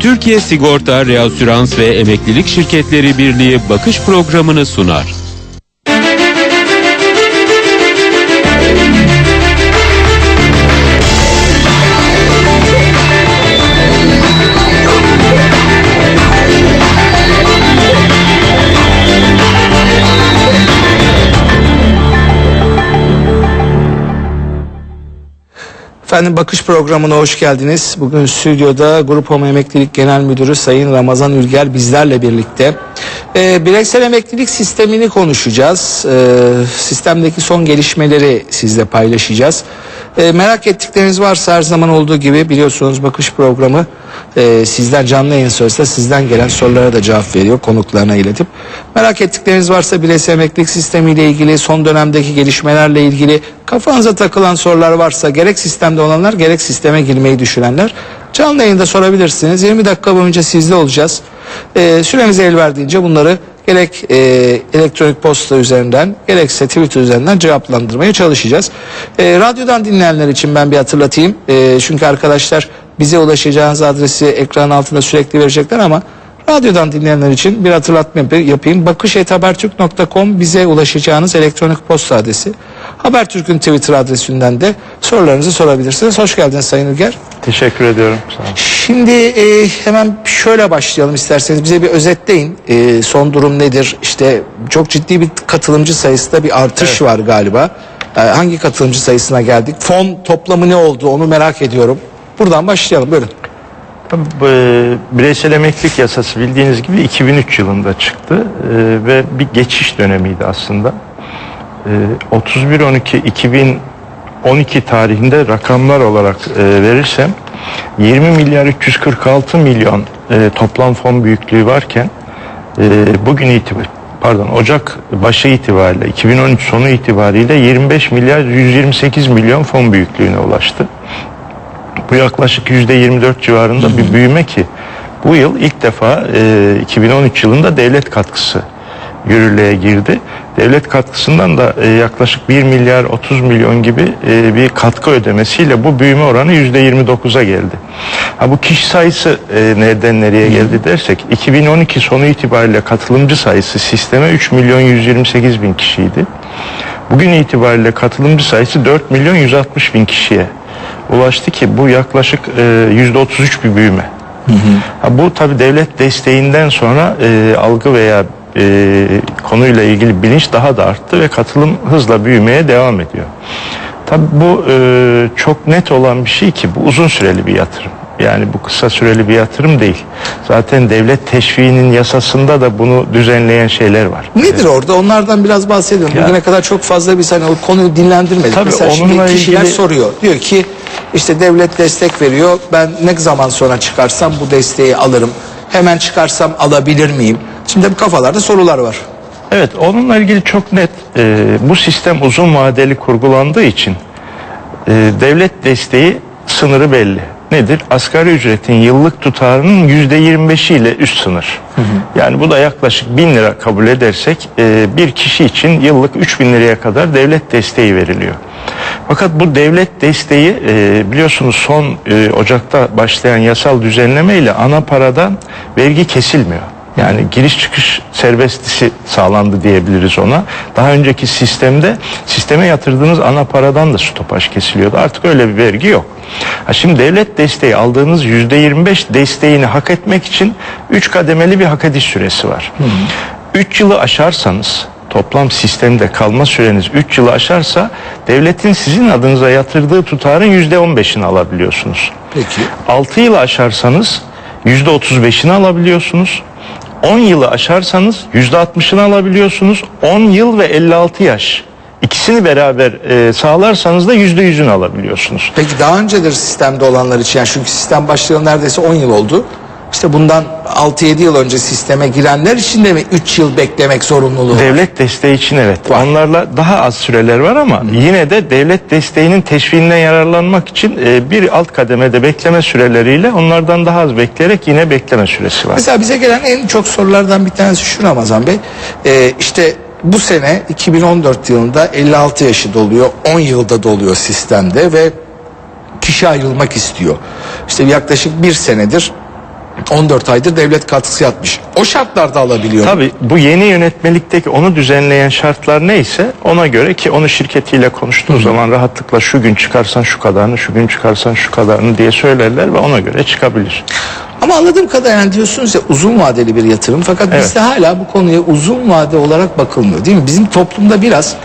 Türkiye Sigorta, Reasürans ve Emeklilik Şirketleri Birliği bakış programını sunar. Efendim bakış programına hoş geldiniz. Bugün stüdyoda Grup Home Emeklilik Genel Müdürü Sayın Ramazan Ülger bizlerle birlikte. Ee, bireysel emeklilik sistemini konuşacağız. Ee, sistemdeki son gelişmeleri sizle paylaşacağız. Ee, merak ettikleriniz varsa her zaman olduğu gibi biliyorsunuz bakış programı e, sizden canlı yayın sonrasında sizden gelen sorulara da cevap veriyor konuklarına iletip. Merak ettikleriniz varsa bireysel emeklilik sistemiyle ilgili son dönemdeki gelişmelerle ilgili kafanıza takılan sorular varsa gerek sistemde olanlar gerek sisteme girmeyi düşünenler canlı yayında sorabilirsiniz. 20 dakika boyunca sizde olacağız. Ee, süremiz el verdiğince bunları gerek e, elektronik posta üzerinden gerekse Twitter üzerinden cevaplandırmaya çalışacağız. E, radyodan dinleyenler için ben bir hatırlatayım. E, çünkü arkadaşlar bize ulaşacağınız adresi ekran altında sürekli verecekler ama radyodan dinleyenler için bir hatırlatma yap- yapayım. Bakışethabertürk.com bize ulaşacağınız elektronik posta adresi. Habertürk'ün Twitter adresinden de sorularınızı sorabilirsiniz. Hoş geldiniz Sayın Ülger. Teşekkür ediyorum. Sağ olun. Şimdi e, hemen şöyle başlayalım isterseniz. Bize bir özetleyin. E, son durum nedir? İşte çok ciddi bir katılımcı sayısında bir artış var galiba. E, hangi katılımcı sayısına geldik? Fon toplamı ne oldu? Onu merak ediyorum. Buradan başlayalım. Buyurun. E, bireysel emeklilik yasası bildiğiniz gibi 2003 yılında çıktı e, ve bir geçiş dönemiydi aslında. E, 31-12-2012 tarihinde rakamlar olarak e, verirsem 20 milyar 346 milyon e, toplam fon büyüklüğü varken e, bugün itibariyle pardon Ocak başı itibariyle 2013 sonu itibariyle 25 milyar 128 milyon fon büyüklüğüne ulaştı. Bu yaklaşık yüzde 24 civarında bir büyüme ki bu yıl ilk defa e, 2013 yılında devlet katkısı yürürlüğe girdi. Devlet katkısından da e, yaklaşık 1 milyar 30 milyon gibi e, bir katkı ödemesiyle bu büyüme oranı yüzde 29'a geldi. Ha bu kişi sayısı e, nereden nereye geldi dersek 2012 sonu itibariyle katılımcı sayısı sisteme 3 milyon 128 bin kişiydi. Bugün itibariyle katılımcı sayısı 4 milyon 160 bin kişiye ulaştı ki bu yaklaşık e, yüzde 33 bir büyüme. Ha, bu tabi devlet desteğinden sonra e, algı veya e, konuyla ilgili bilinç daha da arttı ve katılım hızla büyümeye devam ediyor. Tabi bu e, çok net olan bir şey ki bu uzun süreli bir yatırım. Yani bu kısa süreli bir yatırım değil. Zaten devlet teşviğinin yasasında da bunu düzenleyen şeyler var. Nedir orada? Onlardan biraz bahsedelim. Ya- Bugüne kadar çok fazla biz hani o konuyu dinlendirmedik. Tabii Mesela şimdi onunla kişiler ilgili- soruyor. Diyor ki işte devlet destek veriyor. Ben ne zaman sonra çıkarsam bu desteği alırım. Hemen çıkarsam alabilir miyim? Şimdi bu kafalarda sorular var. Evet onunla ilgili çok net e, bu sistem uzun vadeli kurgulandığı için e, devlet desteği sınırı belli. Nedir? Asgari ücretin yıllık tutarının yüzde 25'i ile üst sınır. Yani bu da yaklaşık bin lira kabul edersek e, bir kişi için yıllık 3000 liraya kadar devlet desteği veriliyor. Fakat bu devlet desteği e, biliyorsunuz son e, Ocak'ta başlayan yasal düzenleme ile ana paradan vergi kesilmiyor. Yani giriş çıkış serbestisi sağlandı diyebiliriz ona. Daha önceki sistemde sisteme yatırdığınız ana paradan da stopaj kesiliyordu. Artık öyle bir vergi yok. Ha şimdi devlet desteği aldığınız yüzde 25 desteğini hak etmek için 3 kademeli bir hak ediş süresi var. 3 yılı aşarsanız toplam sistemde kalma süreniz 3 yılı aşarsa devletin sizin adınıza yatırdığı tutarın %15'ini alabiliyorsunuz. Peki. 6 yılı aşarsanız %35'ini alabiliyorsunuz. 10 yılı aşarsanız %60'ını alabiliyorsunuz. 10 yıl ve 56 yaş ikisini beraber e, sağlarsanız da %100'ünü alabiliyorsunuz. Peki daha öncedir sistemde olanlar için yani çünkü sistem başlayalı neredeyse 10 yıl oldu. İşte bundan 6-7 yıl önce sisteme girenler için de mi 3 yıl beklemek zorunluluğu var? Devlet desteği için evet. Var. Onlarla daha az süreler var ama yine de devlet desteğinin teşviğinden yararlanmak için e, bir alt kademede bekleme süreleriyle onlardan daha az bekleyerek yine bekleme süresi var. Mesela bize gelen en çok sorulardan bir tanesi şu Ramazan Bey. Ee, işte bu sene 2014 yılında 56 yaşı doluyor. 10 yılda doluyor sistemde ve kişi ayrılmak istiyor. İşte yaklaşık bir senedir 14 aydır devlet katkısı yatmış. O şartlarda alabiliyor. Tabii bu yeni yönetmelikteki onu düzenleyen şartlar neyse ona göre ki onu şirketiyle konuştuğu zaman rahatlıkla şu gün çıkarsan şu kadarını, şu gün çıkarsan şu kadarını diye söylerler ve ona göre çıkabilir. Ama anladığım kadarıyla yani diyorsunuz ya uzun vadeli bir yatırım fakat Evet. bizde hala bu konuya uzun vade olarak bakılmıyor değil mi? Bizim toplumda biraz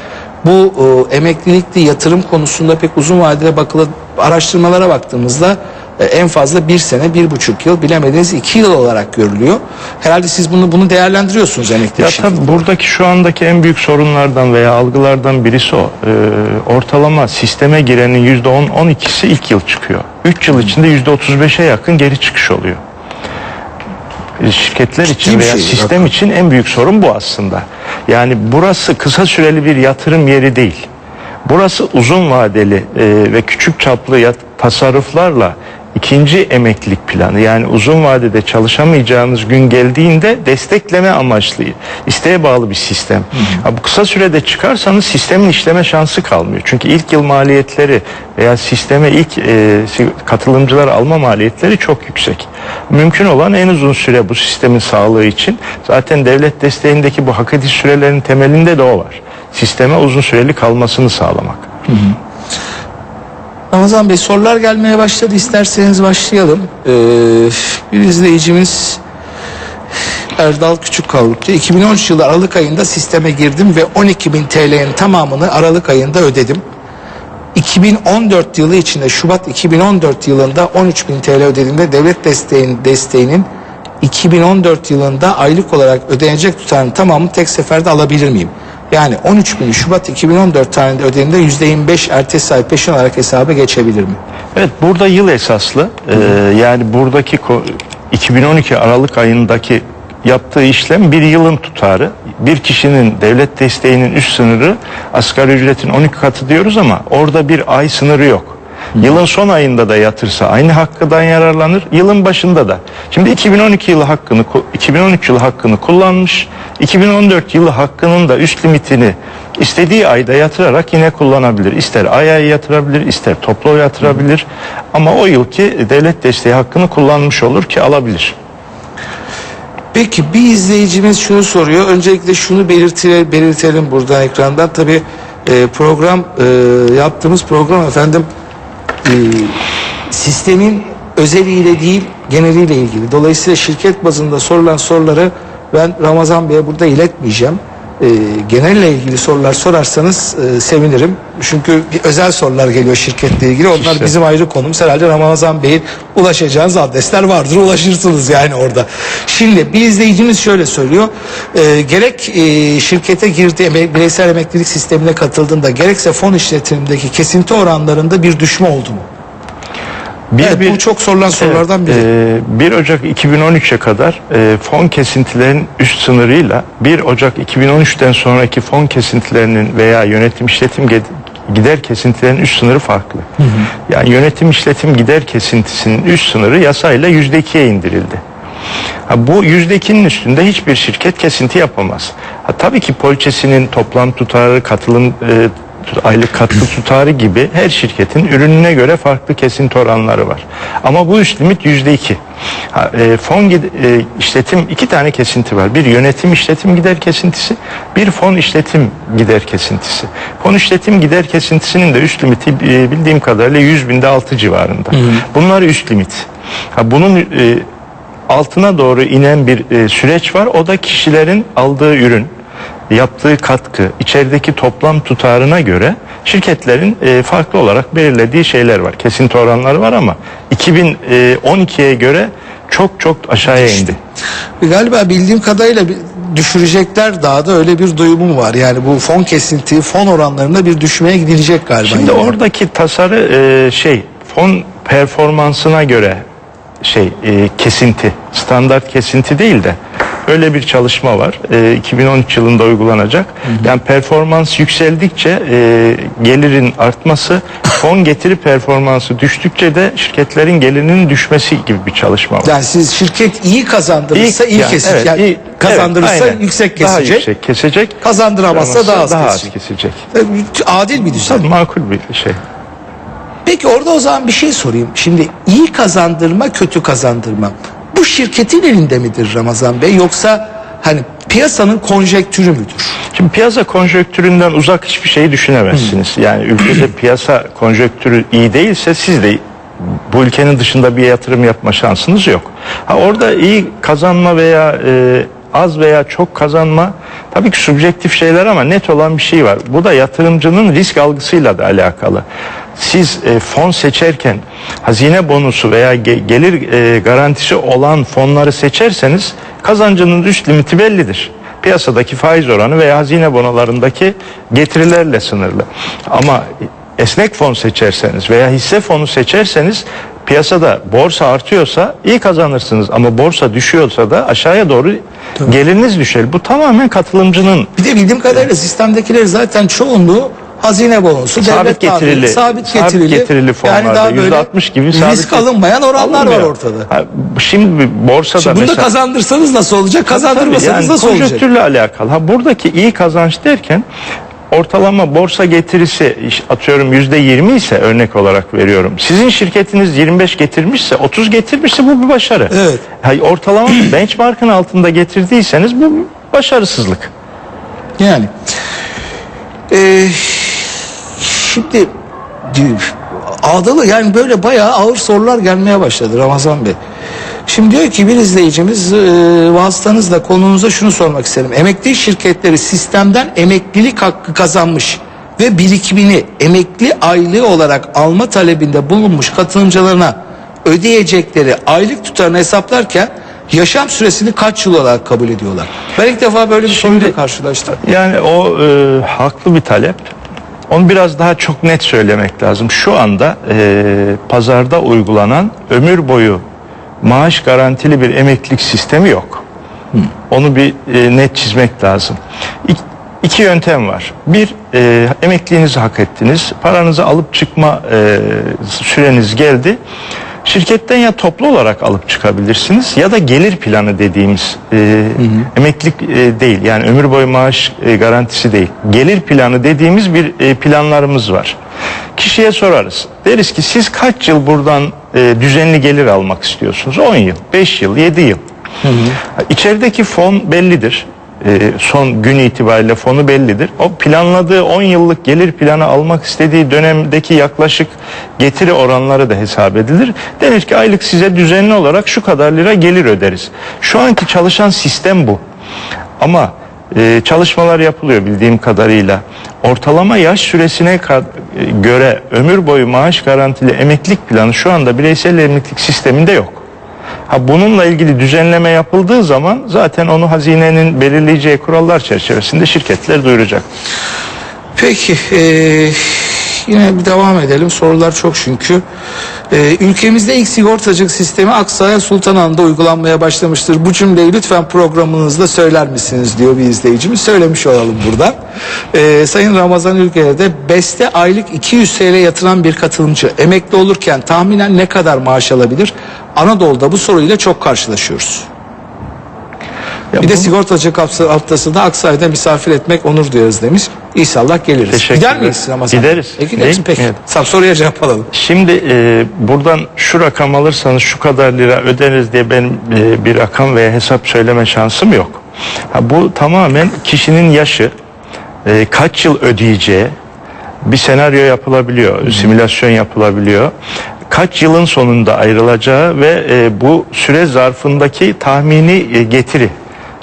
bu e, emeklilikli yatırım konusunda pek uzun vadede bakılı araştırmalara baktığımızda en fazla bir sene, bir buçuk yıl bilemediniz iki yıl olarak görülüyor. Herhalde siz bunu bunu değerlendiriyorsunuz emeklilik Ya tabii buradaki şu andaki en büyük sorunlardan veya algılardan birisi o. Ee, ortalama sisteme girenin yüzde on, on ikisi ilk yıl çıkıyor. Üç yıl içinde yüzde otuz beşe yakın geri çıkış oluyor. Ee, Şirketler için bir veya şey, sistem rakam. için en büyük sorun bu aslında. Yani burası kısa süreli bir yatırım yeri değil. Burası uzun vadeli e, ve küçük çaplı yat- tasarruflarla ikinci emeklilik planı yani uzun vadede çalışamayacağınız gün geldiğinde destekleme amaçlı isteğe bağlı bir sistem. Ha, bu kısa sürede çıkarsanız sistemin işleme şansı kalmıyor. Çünkü ilk yıl maliyetleri veya sisteme ilk e, katılımcılar alma maliyetleri çok yüksek. Mümkün olan en uzun süre bu sistemin sağlığı için zaten devlet desteğindeki bu hak ediş sürelerinin temelinde de o var. Sisteme uzun süreli kalmasını sağlamak. Ramazan Bey sorular gelmeye başladı. İsterseniz başlayalım. Ee, bir izleyicimiz Erdal Küçükkavukçu 2013 yılı Aralık ayında sisteme girdim ve 12 bin TL'nin tamamını Aralık ayında ödedim. 2014 yılı içinde Şubat 2014 yılında 13 bin TL ödediğimde devlet desteğin, desteğinin 2014 yılında aylık olarak ödenecek tutarın tamamını tek seferde alabilir miyim? Yani 13 bin Şubat 2014 tarihinde ödediğimde %25 ertesi ay peşin olarak hesaba geçebilir mi? Evet burada yıl esaslı. Ee, yani buradaki ko- 2012 Aralık ayındaki yaptığı işlem bir yılın tutarı. Bir kişinin devlet desteğinin üst sınırı asgari ücretin 12 katı diyoruz ama orada bir ay sınırı yok. Yılın son ayında da yatırsa aynı hakkıdan yararlanır. Yılın başında da. Şimdi 2012 yılı hakkını, ku- 2013 yılı hakkını kullanmış. 2014 yılı hakkının da üst limitini istediği ayda yatırarak yine kullanabilir. İster ay ay yatırabilir, ister toplu yatırabilir. Ama o yılki devlet desteği hakkını kullanmış olur ki alabilir. Peki bir izleyicimiz şunu soruyor. Öncelikle şunu belirtelim, belirtelim buradan ekrandan. Tabi program e, yaptığımız program efendim e, sistemin özeliyle değil geneliyle ilgili. Dolayısıyla şirket bazında sorulan soruları ben Ramazan Bey'e burada iletmeyeceğim. E, genelle ilgili sorular sorarsanız e, sevinirim. Çünkü bir özel sorular geliyor şirketle ilgili. Onlar İşte. bizim ayrı konumuz. Herhalde Ramazan Bey'in ulaşacağınız adresler vardır. Ulaşırsınız yani orada. Şimdi bir izleyicimiz şöyle söylüyor. E, gerek e, şirkete girdi, bireysel emeklilik sistemine katıldığında gerekse fon işletimindeki kesinti oranlarında bir düşme oldu mu? Bir, Evet, bu çok sorulan sorulardan biri. e, 1 Ocak 2013'e kadar e, fon kesintilerin üst sınırıyla 1 Ocak 2013'ten sonraki fon kesintilerinin veya yönetim işletim gider kesintilerin üst sınırı farklı. Yani yönetim işletim gider kesintisinin üst sınırı yasayla %2'ye indirildi. Ha, bu %2'nin üstünde hiçbir şirket kesinti yapamaz. Ha, tabii ki poliçesinin toplam tutarı, katılım e, aylık katkı tutarı gibi her şirketin ürününe göre farklı kesinti oranları var. Ama bu üst limit yüzde iki. Ha, e, fon e, işletim iki tane kesinti var. Bir yönetim işletim gider kesintisi, bir fon işletim gider kesintisi. Fon işletim gider kesintisinin de üst limiti e, bildiğim kadarıyla 100 binde altı civarında. Bunlar üst limit. Ha, bunun e, altına doğru inen bir e, süreç var. O da kişilerin aldığı ürün, yaptığı katkı, içerideki toplam tutarına göre şirketlerin e, farklı olarak belirlediği şeyler var. Kesinti oranları var ama 2012'ye göre çok çok aşağıya indi. Galiba bildiğim kadarıyla düşürecekler daha da öyle bir duyumum var. Yani bu fon kesinti, fon oranlarında bir düşmeye gidilecek galiba. Şimdi Yani. oradaki tasarı e, şey fon performansına göre şey e, kesinti standart kesinti değil de öyle bir çalışma var. E, 2013 yılında uygulanacak. Yani performans yükseldikçe e, gelirin artması, fon getiri performansı düştükçe de şirketlerin gelirinin düşmesi gibi bir çalışma var. Yani siz şirket iyi kazandırırsa iyi, yani, kesecek. evet, yani iyi- kazandırırsa evet, yüksek Daha kesecek. yüksek kesecek. Kazandıramazsa daha az daha kesecek. kesecek. Adil bir düzen. Tabii makul bir şey. Peki orada o zaman bir şey sorayım. Şimdi iyi kazandırma, kötü kazandırma. Bu şirketin elinde midir Ramazan Bey yoksa hani piyasanın konjektürü müdür? Şimdi piyasa konjonktüründen uzak hiçbir şeyi düşünemezsiniz. Yani ülkede piyasa konjonktürü iyi değilse siz de bu ülkenin dışında bir yatırım yapma şansınız yok. Ha orada iyi kazanma veya e, az veya çok kazanma tabii ki subjektif şeyler ama net olan bir şey var. Bu da yatırımcının risk algısıyla da alakalı. Siz e, fon seçerken hazine bonusu veya ge- gelir e, garantisi olan fonları seçerseniz kazancının üst limiti bellidir piyasadaki faiz oranı veya hazine bonolarındaki getirilerle sınırlı. Ama esnek fon seçerseniz veya hisse fonu seçerseniz piyasada borsa artıyorsa iyi kazanırsınız ama borsa düşüyorsa da aşağıya doğru geliriniz düşer. Bu tamamen katılımcının Bir de bildiğim kadarıyla sistemdekiler zaten çoğunluğu hazine bonosu, Sabit devlet getirili- sabit sabit getirili, getirili fonlarda %60 gibi sabit risk alınmayan oranlar var alınmıyor. ortada. Ha, şimdi borsada Şimdi mesela kazandırsanız nasıl olacak, kazandırmasanız yani nasıl olacak? konjonktürle alakalı. Ha buradaki iyi kazanç derken ortalama borsa getirisi atıyorum yüzde yirmi ise örnek olarak veriyorum. Sizin şirketiniz 25 getirmişse 30 getirmişse bu bir başarı. Evet. Ha, ortalama benchmark'ın altında getirdiyseniz bu başarısızlık. Yani. Ee, şimdi ağdalı yani böyle bayağı ağır sorular gelmeye başladı Ramazan Bey. Şimdi diyor ki bir izleyicimiz e, vasıtanızla konunuza şunu sormak isterim. Emekli şirketleri sistemden emeklilik hakkı kazanmış ve birikimini emekli aylığı olarak alma talebinde bulunmuş katılımcılarına ödeyecekleri aylık tutarını hesaplarken yaşam süresini kaç yıl olarak kabul ediyorlar? Ben ilk defa böyle bir soruyla karşılaştım. Yani o e, haklı bir talep. Onu biraz daha çok net söylemek lazım. Şu anda e, pazarda uygulanan ömür boyu maaş garantili bir emeklilik sistemi yok. Onu bir e, net çizmek lazım. İk, iki yöntem var. Bir, e, emekliliğinizi hak ettiniz. Paranızı alıp çıkma e, süreniz geldi. Şirketten ya toplu olarak alıp çıkabilirsiniz ya da gelir planı dediğimiz e, emeklilik e, değil yani ömür boyu maaş e, garantisi değil. Gelir planı dediğimiz bir e, planlarımız var. Kişiye sorarız. Deriz ki siz kaç yıl buradan e, düzenli gelir almak istiyorsunuz? 10 yıl, 5 yıl, 7 yıl. İçerideki fon bellidir. Ee, son gün itibariyle fonu bellidir. O planladığı 10 yıllık gelir planı almak istediği dönemdeki yaklaşık getiri oranları da hesap edilir. Denir ki aylık size düzenli olarak şu kadar lira gelir öderiz. Şu anki çalışan sistem bu. Ama e, çalışmalar yapılıyor bildiğim kadarıyla. Ortalama yaş süresine e, göre ömür boyu maaş garantili emeklilik planı şu anda bireysel emeklilik sisteminde yok. Ha bununla ilgili düzenleme yapıldığı zaman zaten onu hazinenin belirleyeceği kurallar çerçevesinde şirketler duyuracak. Peki eee, yine bir devam edelim. Sorular çok çünkü. Eee, ülkemizde ilk sigortacılık sistemi Aksaray Sultanahmet'te uygulanmaya başlamıştır. Bu cümleyi lütfen programınızda söyler misiniz diyor bir izleyicimiz. Söylemiş olalım buradan. Eee, Sayın Ramazan Ülke'de BES'te aylık 200 TL yatıran bir katılımcı emekli olurken tahminen ne kadar maaş alabilir? Anadolu'da bu soruyla çok karşılaşıyoruz. Ya Bir de sigortacılık hafta- haftasında Aksaray'da misafir etmek onur duyarız demiş. İnşallah geliriz. Teşekkür Gider miyiz Ramazan? Gideriz. E, gideriz peki. gitmeyelim? Tamam, soruya cevap alalım. Şimdi e, buradan şu rakam alırsanız şu kadar lira öderiz diye benim e, bir rakam veya hesap söyleme şansım yok. Ha, bu tamamen kişinin yaşı, e, kaç yıl ödeyeceği bir senaryo yapılabiliyor, simülasyon yapılabiliyor. Kaç yılın sonunda ayrılacağı ve e, bu süre zarfındaki tahmini e, getiri.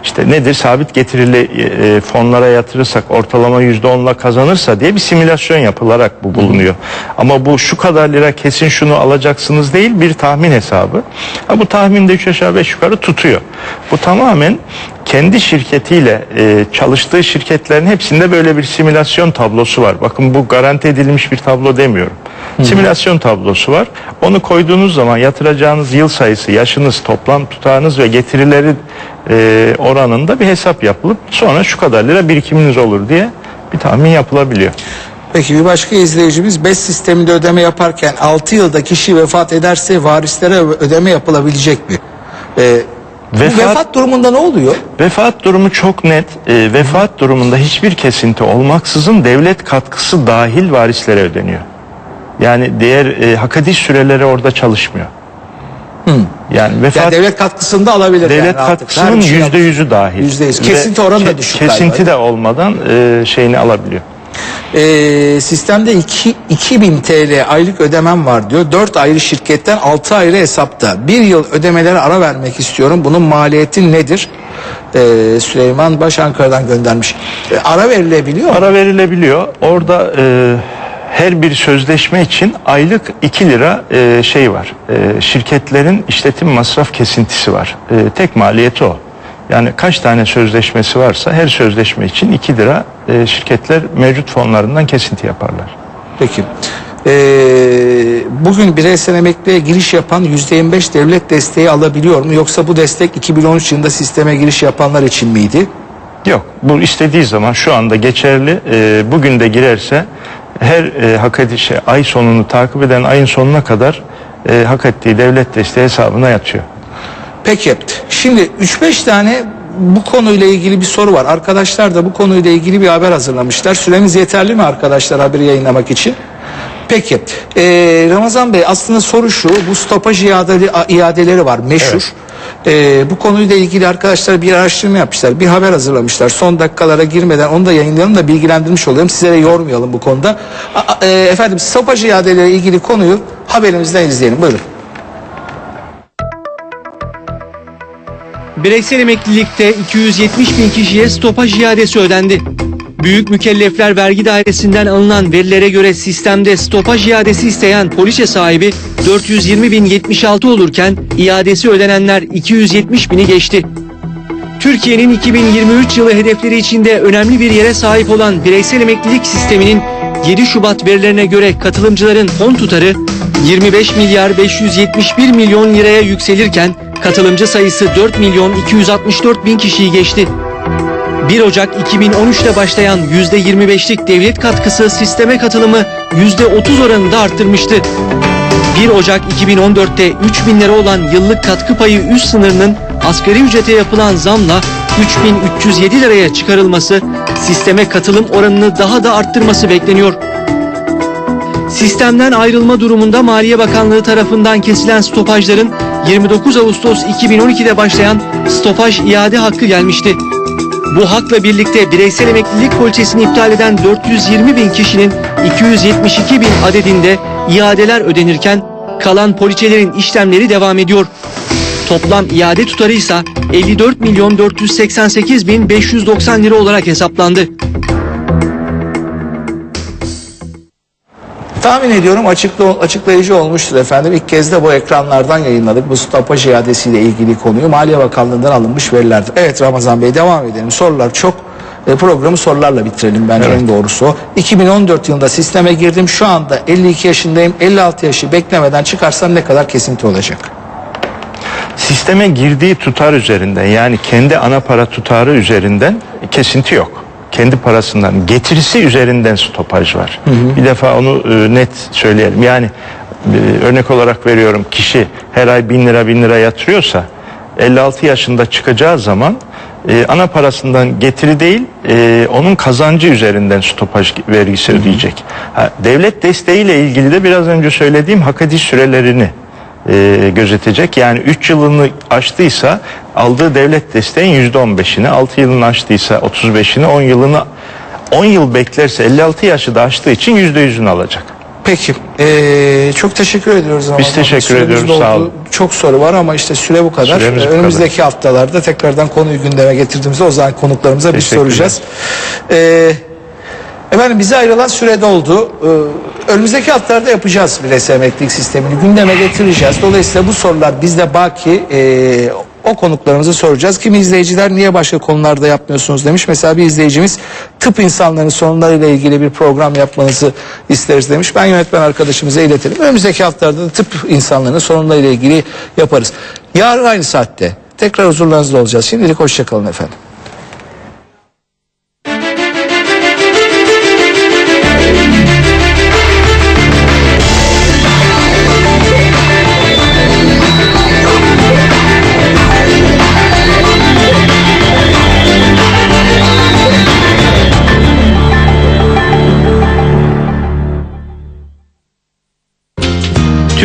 İşte nedir sabit getirili e, fonlara yatırırsak ortalama yüzde onla kazanırsa diye bir simülasyon yapılarak bu bulunuyor. Ama bu şu kadar lira kesin şunu alacaksınız değil bir tahmin hesabı. Ha, bu tahminde 3 aşağı 5 yukarı tutuyor. Bu tamamen kendi şirketiyle e, çalıştığı şirketlerin hepsinde böyle bir simülasyon tablosu var. Bakın bu garanti edilmiş bir tablo demiyorum. Simülasyon tablosu var. Onu koyduğunuz zaman yatıracağınız yıl sayısı, yaşınız, toplam tutağınız ve getirileri e, oranında bir hesap yapılıp sonra şu kadar lira birikiminiz olur diye bir tahmin yapılabiliyor. Peki bir başka izleyicimiz BES sisteminde ödeme yaparken 6 yılda kişi vefat ederse varislere ödeme yapılabilecek mi? Ee, Vefat- vefat durumunda ne oluyor? Vefat durumu çok net. E, vefat durumunda hiçbir kesinti olmaksızın devlet katkısı dahil varislere ödeniyor. Yani diğer e, hak ediş süreleri orada çalışmıyor. Yani vefat Yani devlet katkısını da alabilir. devlet yani katkısının şey yüzde yüzü dahil. Yüzde yüz. Kesinti oranı da düşük Kesinti galiba. de olmadan e, şeyini alabiliyor. Ee, sistemde iki, 2000 TL aylık ödemem var diyor. 4 ayrı şirketten 6 ayrı hesapta. Bir yıl ödemelere ara vermek istiyorum. Bunun maliyeti nedir? Ee, Süleyman Baş Ankara'dan göndermiş. Ee, ara verilebiliyor mu? Para verilebiliyor. Orada e, her bir sözleşme için aylık 2 lira e, şey var. E, şirketlerin işletim masraf kesintisi var. E, tek maliyeti o. Yani kaç tane sözleşmesi varsa her sözleşme için 2 lira e, şirketler mevcut fonlarından kesinti yaparlar. Peki. Ee, bugün bireysel emekliye giriş yapan %25 devlet desteği alabiliyor mu? Yoksa bu destek 2013 yılında sisteme giriş yapanlar için miydi? Yok. Bu istediği zaman şu anda geçerli. E, bugün de girerse her e, hak şey ay sonunu takip eden ayın sonuna kadar e, hak ettiği devlet desteği hesabına yatıyor. Peki şimdi 3-5 tane bu konuyla ilgili bir soru var. Arkadaşlar da bu konuyla ilgili bir haber hazırlamışlar. Süremiz yeterli mi arkadaşlar haberi yayınlamak için? Peki ee, Ramazan Bey aslında soru şu bu stopaj iadeli, iadeleri var meşhur. Ee, bu konuyla ilgili arkadaşlar bir araştırma yapmışlar. Bir haber hazırlamışlar. Son dakikalara girmeden onu da yayınlayalım da bilgilendirmiş olalım. Size de yormayalım bu konuda. A- e, efendim stopaj iadeleriyle ilgili konuyu haberimizden izleyelim. Buyurun. Bireysel emeklilikte 270 bin kişiye stopaj iadesi ödendi. Büyük mükellefler vergi dairesinden alınan verilere göre sistemde stopaj iadesi isteyen poliçe sahibi 420 bin 76 olurken iadesi ödenenler 270 bini geçti. Türkiye'nin 2023 yılı hedefleri içinde önemli bir yere sahip olan bireysel emeklilik sisteminin 7 Şubat verilerine göre katılımcıların fon tutarı 25 milyar 571 milyon liraya yükselirken katılımcı sayısı 4 milyon 264 bin kişiyi geçti. 1 Ocak 2013'te başlayan %25'lik devlet katkısı sisteme katılımı %30 oranında arttırmıştı. 1 Ocak 2014'te 3 bin lira olan yıllık katkı payı üst sınırının asgari ücrete yapılan zamla 3307 liraya çıkarılması sisteme katılım oranını daha da arttırması bekleniyor. Sistemden ayrılma durumunda Maliye Bakanlığı tarafından kesilen stopajların 29 Ağustos 2012'de başlayan stopaj iade hakkı gelmişti. Bu hakla birlikte bireysel emeklilik poliçesini iptal eden 420 bin kişinin 272 bin adedinde iadeler ödenirken kalan poliçelerin işlemleri devam ediyor. Toplam iade tutarı ise 54 milyon 488 bin 590 lira olarak hesaplandı. Tahmin ediyorum açıklı, açıklayıcı olmuştur efendim. İlk kez de bu ekranlardan yayınladık. Bu stopaj iadesiyle ilgili konuyu Maliye Bakanlığı'ndan alınmış verilerdir. Evet Ramazan Bey devam edelim. Sorular çok. E, programı sorularla bitirelim bence en doğrusu o. 2014 yılında sisteme girdim. Şu anda 52 yaşındayım. 56 yaşı beklemeden çıkarsam ne kadar kesinti olacak? Sisteme girdiği tutar üzerinden yani kendi ana para tutarı üzerinden kesinti yok. Kendi parasından getirisi üzerinden stopaj var. Bir defa onu e, net söyleyelim. Yani e, örnek olarak veriyorum kişi her ay bin lira bin lira yatırıyorsa 56 yaşında çıkacağı zaman e, ana parasından getiri değil e, onun kazancı üzerinden stopaj vergisi ödeyecek. Ha, devlet desteğiyle ilgili de biraz önce söylediğim hak ediş sürelerini e, gözetecek. Yani 3 yılını aştıysa aldığı devlet desteğin %15'ini, 6 yılını aştıysa 35'ini, 10 yılını 10 yıl beklerse 56 yaşı da aştığı için %100'ünü alacak. Peki. e, çok teşekkür ediyoruz. Ramazan Bey. teşekkür Süremiz ediyoruz, doldu. sağ olun. Çok soru var ama işte süre bu kadar. Süremiz E, bu Önümüzdeki haftalarda tekrardan konuyu gündeme getirdiğimizde o zaman konuklarımıza biz soracağız. E, efendim bize ayrılan süre doldu. E, önümüzdeki haftalarda yapacağız bireysel emeklilik sistemini gündeme getireceğiz. Dolayısıyla bu sorular bizde baki e, o konuklarımızı soracağız. Kimi izleyiciler niye başka konularda yapmıyorsunuz demiş. Mesela bir izleyicimiz tıp insanlarının sorunlarıyla ilgili bir program yapmanızı isteriz demiş. Ben yönetmen arkadaşımıza iletelim. Önümüzdeki haftalarda da tıp insanlarının sorunlarıyla ilgili yaparız. Yarın aynı saatte tekrar huzurlarınızda olacağız. Şimdilik hoşçakalın efendim.